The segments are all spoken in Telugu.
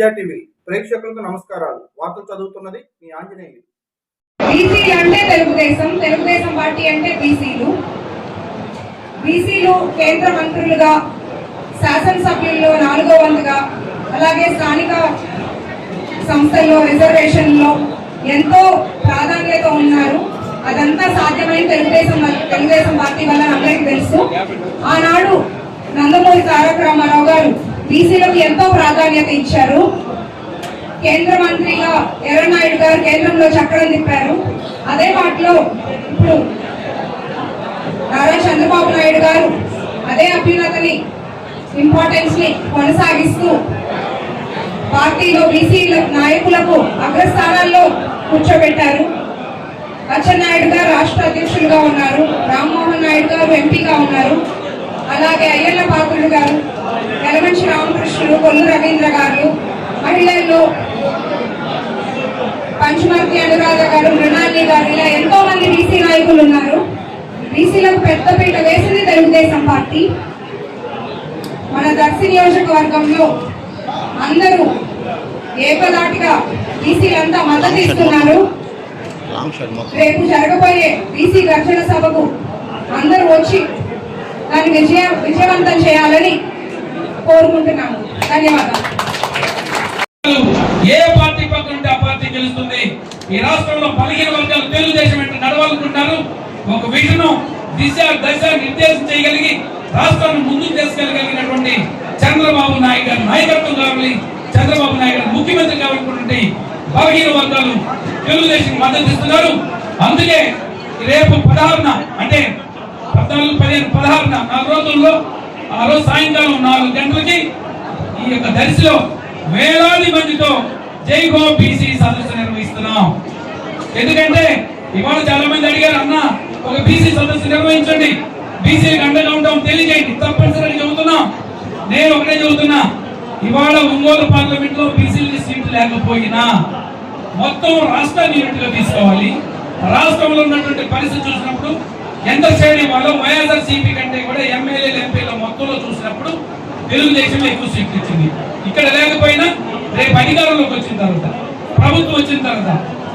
ప్రజా టీవీ ప్రేక్షకులకు నమస్కారాలు. వార్తలు చదువుతున్నది మీ ఆంజనేయులు. బీసీలు అంటే తెలుగుదేశం తెలుగుదేశం పార్టీ అంటే బీసీలు. బీసీలు కేంద్ర మంత్రులుగా శాసనసభ్యుల్లో నాలుగో వంతుగా అలాగే స్థానిక సంస్థల్లో రిజర్వేషన్లో ఎంతో ప్రాధాన్యత ఉన్నారు. అదంతా సాధ్యమైన తెలుగుదేశం తెలుగుదేశం పార్టీ వల్ల అందరికీ తెలుసు. ఆనాడు నందమూరి తారక రామారావు గారు బీసీలకు ఎంతో ప్రాధాన్యత ఇచ్చారు. కేంద్ర మంత్రిగా ఎర్రనాయుడు గారు కేంద్రంలో చక్రం తిప్పారు. అదే మాటలో ఇప్పుడు నారా చంద్రబాబు నాయుడు గారు అదే అభ్యున్నతని ఇంపార్టెన్స్ని కొనసాగిస్తూ పార్టీలో బీసీ నాయకులకు అగ్రస్థానాల్లో కూర్చోబెట్టారు. అచ్చెన్నాయుడు గారు రాష్ట్ర అధ్యక్షులుగా ఉన్నారు. రామ్మోహన్ నాయుడు గారు ఎంపీగా ఉన్నారు. అలాగే అయ్యన్న పాత్రుడు గారు యలమంచి రామకృష్ణుడు కొల్లు రవీంద్ర గారు మహిళల్లో పంచమర్తి అనురాధ గారు మృణాలి గారు ఇలా ఎంతో మంది బీసీ నాయకులు ఉన్నారు. బీసీలకు పెద్దపీట వేసింది తెలుగుదేశం పార్టీ. మన దర్శి నియోజకవర్గంలో అందరూ ఏకదాటిగా బీసీలంతా మద్దతు ఇస్తున్నారు. రేపు జరగబోయే బీసీ గర్జన సభకు అందరూ వచ్చి దాన్ని విజయ విజయవంతం చేయాలని కోరుకుంటున్నాము. ధన్యవాదాలు. ఏ పార్టీ పక్కన ఉంటే ఆ పార్టీ గెలుస్తుంది. ఈ రాష్ట్రంలో పదిహేను వర్గాలు తెలుగుదేశం వెంట నడవాలనుకుంటారు ఒక విజన్ దిశ దశ నిర్దేశం చేయగలిగి రాష్ట్రాన్ని ముందుకు తీసుకెళ్ళగలిగినటువంటి చంద్రబాబు నాయుడు గారి నాయకత్వం కావాలి. చంద్రబాబు నాయుడు గారు ముఖ్యమంత్రి కావాలనుకుంటుంటే బలహీన వర్గాలు తెలుగుదేశం మద్దతు ఇస్తున్నారు. అందుకే రేపు పదహారున అంటే పద్నాలుగు పదిహేను పదహారున నాలుగు రోజుల్లో ఆ రోజు సాయంకాలం నాలుగు గంటలకి ఈ యొక్క దర్శిలో వేలాది మందితో జై గో బీసీ సదస్సు నిర్వహిస్తున్నాం. ఎందుకంటే ఇవాళ చాలా మంది అడిగారు అన్న ఒక బీసీ సదస్సు నిర్వహించండి. బీసీలకు అండగా ఉంటాం తెలియజేయండి. తప్పనిసరిగా చెబుతున్నాం. నేను ఒకటే చెబుతున్నా. ఇవాళ ఒంగోలు పార్లమెంట్లో బీసీలకి సీట్లు లేకపోయినా మొత్తం రాష్ట్రాన్ని యూనిట్గా తీసుకోవాలి. రాష్ట్రంలో ఉన్నటువంటి పరిస్థితి చూసినప్పుడు ఎంత శ్రేణి వాళ్ళు వైఎస్ఆర్ సిపి కంటే కూడా ఎమ్మెల్యేలు ఎంపీల మొత్తంలో చూసినప్పుడు తెలుగుదేశం ఎక్కువ సీట్లు ఇచ్చింది. ఇక్కడ లేకపోయినా రేపు అధికారంలోకి వచ్చిన తర్వాత ప్రభుత్వం వచ్చిన తర్వాత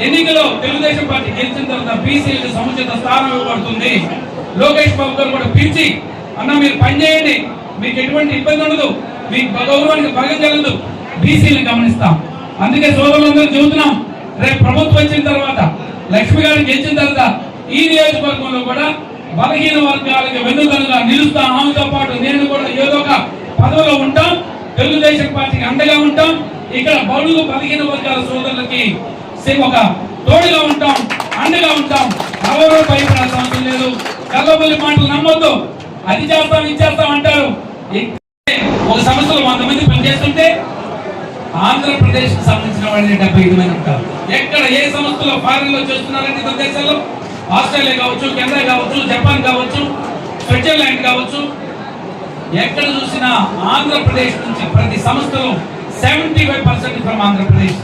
ఎన్నికలో తెలుగుదేశం పార్టీ గెలిచిన తర్వాత బీసీలకు సముచిత స్థానం ఇవ్వబడుతుంది. లోకేష్ బాబు గారు కూడా పిలిచి అన్న మీరు పని చేయండి. మీకు ఎటువంటి ఇబ్బంది ఉండదు. మీకు గౌరవానికి భంగం కలదు బీసీలు గమనిస్తాం. అందుకే సోదరులందరూ చెబుతున్నాం రేపు ప్రభుత్వం వచ్చిన తర్వాత లక్ష్మి గారిని గెలిచిన తర్వాత ఈ నియోజకవర్గంలో కూడా బలహీన వర్గాలకి వెన్నుదలుగా నిలుస్తా. ఆమెతో పాటు నేను కూడా ఏదో ఒక పదవిలో ఉంటాం. తెలుగుదేశం పార్టీకి అండగా ఉంటాం. ఇక్కడ బడుగు బలహీన వర్గాల సోదరులకి ఒక తోడుగా ఉంటాం అండగా ఉంటాం. ఎవరో భయపడాల్సిన అవసరం లేదు. కల్లబల్లి మాటలు నమ్మొద్దు. అది చేస్తాం ఇది చేస్తాం అంటారు. ఒక సంవత్సరం వంద మంది పనిచేస్తుంటే ఆంధ్రప్రదేశ్ సంబంధించిన వాళ్ళని డెబ్బై ఐదు మంది ఉంటారు. ఎక్కడ ఏ సంస్థలో ఫారెన్లో చేస్తున్నారంటే దేశాల్లో ఆస్ట్రేలియా కావచ్చు కెనడా కావచ్చు జపాన్ కావచ్చు స్విట్జర్లాండ్ కావచ్చు ఎక్కడ చూసినా ఆంధ్రప్రదేశ్ నుంచి ప్రతి సంస్థలో seventy five percent from Andhra Pradesh.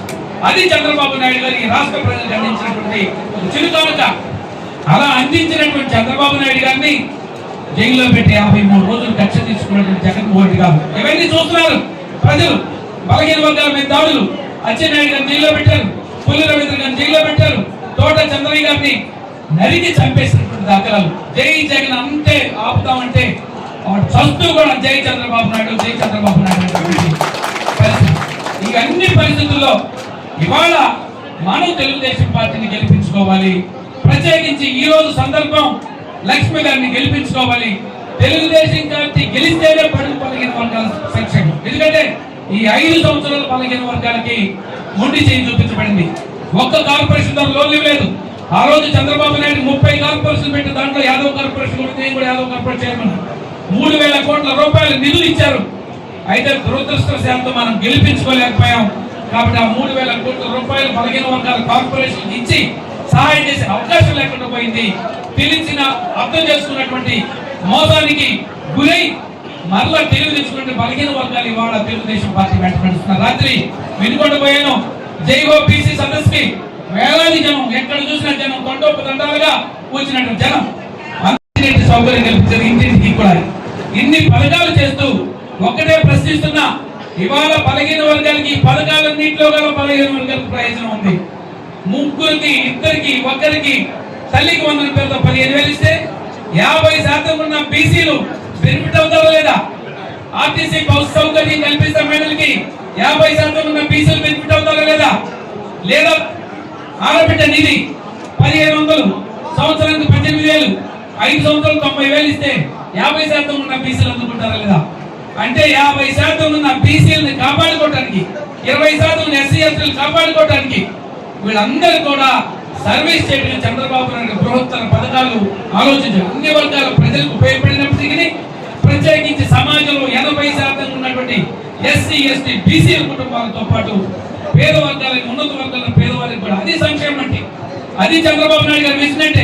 అది చంద్రబాబు నాయుడు గారి రాష్ట్ర ప్రజలకు అందించినటువంటి ఒక చిరుకానుక అలా అందించినటువంటి చంద్రబాబు నాయుడు గారిని జైల్లో పెట్టి యాభై మూడు రోజులు కక్ష తీసుకున్నటువంటి జగన్మోహన్ రెడ్డి గారు. ఇవన్నీ చూస్తున్నారు ప్రజలు. బలహీన వర్గాల మీద దాడులు. అచ్చెన్నాయుడు గారిని జైల్లో పెట్టారు. పుల్లి రవీంద్ర గారిని జైల్లో పెట్టారు. తోట చంద్రయ్య గారిని నరికి చంపేసినటువంటి దాఖలాలు. జై జగన్ అంతే ఆపుతామంటే వాడు చస్తూ కూడా జై చంద్రబాబు నాయుడు జై చంద్రబాబు నాయుడు ఈ అన్ని పరిస్థితుల్లో ఇవాళ మనం తెలుగుదేశం పార్టీని గెలిపించుకోవాలి. ప్రత్యేకించి ఈ రోజు సందర్భం లక్ష్మి గారిని గెలిపించుకోవాలి. తెలుగుదేశం పార్టీ గెలిస్తేనే పడుగు పలిగిన వర్గాల సంక్షేమం. ఎందుకంటే ఈ ఐదు సంవత్సరాలు పలిగిన వర్గాలకి మొండి చేయి చూపించబడింది. ఒక్క కార్పొరేషన్ లోన్లు లేదు ఆ రోజు చంద్రబాబు నాయుడు ముప్పై కార్పొరేషన్ పెట్టి దాంట్లో యాదవ్ కార్పొరేషన్ కూడా నేను కూడా యాదవ్ కార్పొరేషన్ చైర్మన్. మూడు వేల కోట్ల రూపాయలు నిధులు ఇచ్చారు. అయితే దురదృష్టవశాత్తు మనం గెలిపించుకోలేకపోయాం. కాబట్టి ఆ మూడు వేల కోట్ల రూపాయలు బలహీన వర్గాల కార్పొరేషన్ ఇచ్చి సహాయం చేసే అవకాశం లేకుండా పోయింది. తెలిసిన అర్థం చేసుకున్నటువంటి మోసానికి గురై మరలా తెలివి తెచ్చుకుంటే బలహీన వర్గాలు ఇవాళ తెలుగుదేశం పార్టీ వెంట రాత్రి వెనుకొండ పోయాను. జై ఓ బీసీ సదస్సుకి. వేలాది జనం ఎక్కడ చూసినా జనం తండోపు దండాలుగా వచ్చినట్టు జనం. మంచినీటి సౌకర్యం కల్పించారు ఇంటింటికి కూడా ఇన్ని పథకాలు చేస్తూ ఒక్కటే ప్రశ్నిస్తున్నా ఇవాళ బలహీన వర్గాలకి పథకాలన్నింటిలో గల బలహీన వర్గాలకు ప్రయోజనం ఉంది. ముగ్గురికి ఇద్దరికి ఒక్కరికి తల్లికి వందల పేరుతో పదిహేను వేలు ఇస్తే యాభై శాతం ఉన్న బీసీలు బెనిఫిట్ అవుతారా లేదా? ఆర్టీసీ బస్ సౌకర్యం కల్పిస్తే మహిళలకి యాభై శాతం ఉన్న బీసీలు బెనిఫిట్ అవుతారా లేదా? లేదా ఆడబిడ్డ నిధి పదిహేను వందలు సంవత్సరానికి పద్దెనిమిది వేలు ఐదు సంవత్సరాలు తొంభై వేలు ఇస్తే యాభై శాతం ఉన్న బీసీలు అందుకుంటారా లేదా? అంటే యాభై శాతం ఉన్న బీసీలను కాపాడుకోవటానికి ఇరవై శాతం ఉన్న ఎస్సీ ఎస్టీలు కాపాడుకోవటానికి వీళ్ళందరూ కూడా సర్వీస్ చేయడం చంద్రబాబు నాయుడు బృహత్తర పథకాలు ఆలోచించారు. అన్ని వర్గాల ప్రజలకు ఉపయోగపడినప్పటికీ ప్రత్యేకించి సమాజంలో ఎనభై శాతం ఉన్నటువంటి ఎస్సీ ఎస్టీ బీసీ కుటుంబాలతో పాటు పేద వర్గాలకు అది చంద్రబాబు నాయుడు గారు వేసినట్టే